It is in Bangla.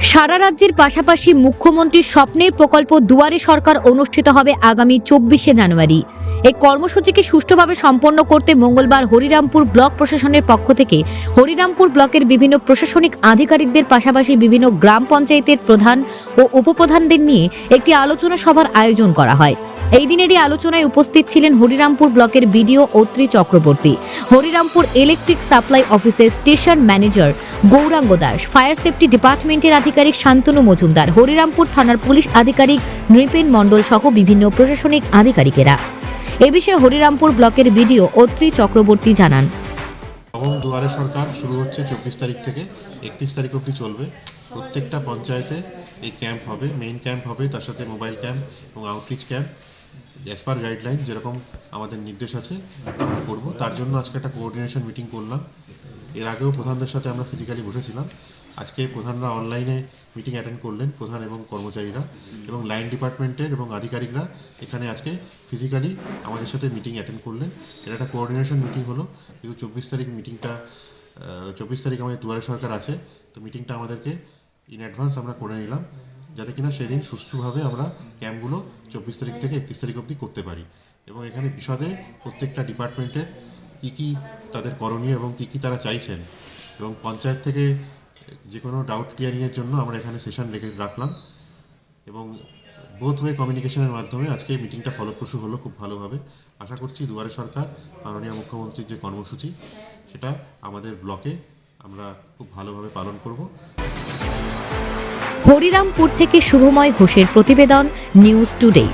সারা রাজ্যের পাশাপাশি মুখ্যমন্ত্রীর স্বপ্নের প্রকল্প দুয়ারে সরকার অনুষ্ঠিত হবে আগামী চব্বিশে জানুয়ারি। এই কর্মসূচিকে সুষ্ঠুভাবে সম্পন্ন করতে মঙ্গলবার হরিরামপুর ব্লক প্রশাসনের পক্ষ থেকে হরিরামপুর ব্লকের বিভিন্ন প্রশাসনিক আধিকারিকদের পাশাপাশি বিভিন্ন গ্রাম পঞ্চায়েতের প্রধান ও উপপ্রধানদের নিয়ে একটি আলোচনা সভার আয়োজন করা হয়। এই দিনেরই আলোচনায় উপস্থিত ছিলেন হরিরামপুর ব্লকের BDO Atri Chakraborty, Harirampur electric supply অফিসের station manager Gouranga Das, fire safety ডিপার্টমেন্টের আধিকারিক শান্তনু মজুমদার। হরিরামপুর থানার পুলিশ আধিকারিক নৃপেন মণ্ডল সহ বিভিন্ন প্রশাসনিক আধিকারিকেরা। এ বিষয়ে হরিরামপুর ব্লকের বিডিও অত্রি চক্রবর্তী জানান। দুয়ারে সরকার শুরু হচ্ছে চব্বিশ তারিখ থেকে। একত্রিশ তারিখ অবধি চলবে। প্রত্যেকটা পঞ্চায়েতে এই ক্যাম্প হবে, মেইন ক্যাম্প হবে, তার সাথে মোবাইল ক্যাম্প এবং outreach camp. As per guideline যেরকম আমাদের নির্দেশ আছে, আমরা করব। তার জন্য আজকে একটা কোঅর্ডিনেশন মিটিং করলাম। এর আগেও প্রধানদের সাথে আমরা ফিজিক্যালি বসেছিলাম। আজকে প্রধানরা অনলাইনে মিটিং অ্যাটেন্ড করলেন প্রধান এবং কর্মচারীরা এবং লাইন ডিপার্টমেন্টের এবং আধিকারিকরা। এখানে আজকে ফিজিক্যালি আমাদের সাথে মিটিং অ্যাটেন্ড করলেন। এটা একটা কোঅর্ডিনেশন মিটিং হলো। কিন্তু চব্বিশ তারিখ মিটিংটা চব্বিশ তারিখ আমাদের দুয়ারে সরকার আছে, তো মিটিংটা আমাদেরকে ইন অ্যাডভান্স আমরা করে নিলাম, যাতে কিনা সেদিন সুষ্ঠুভাবে আমরা ক্যাম্পগুলো চব্বিশ তারিখ থেকে একত্রিশ তারিখ অবধি করতে পারি। এবং এখানে বিশদে প্রত্যেকটা ডিপার্টমেন্টের কী কী তাদের করণীয় এবং কী কী তারা চাইছেন। এবং পঞ্চায়েত থেকে যে কোনো ডাউট ক্লিয়ারিংয়ের জন্য আমরা এখানে সেশন রেখে রাখলাম। এবং বোথ ওয়ে কমিউনিকেশনের মাধ্যমে আজকে মিটিংটা ফলপ্রসূ হলো, খুব ভালোভাবে। আশা করছি দুয়ারে সরকার, মাননীয় মুখ্যমন্ত্রীর যে কর্মসূচি, সেটা আমাদের ব্লকে আমরা খুব ভালোভাবে পালন করব। হরিরামপুর থেকে শুভময় ঘোষের প্রতিবেদন নিউজ টুডে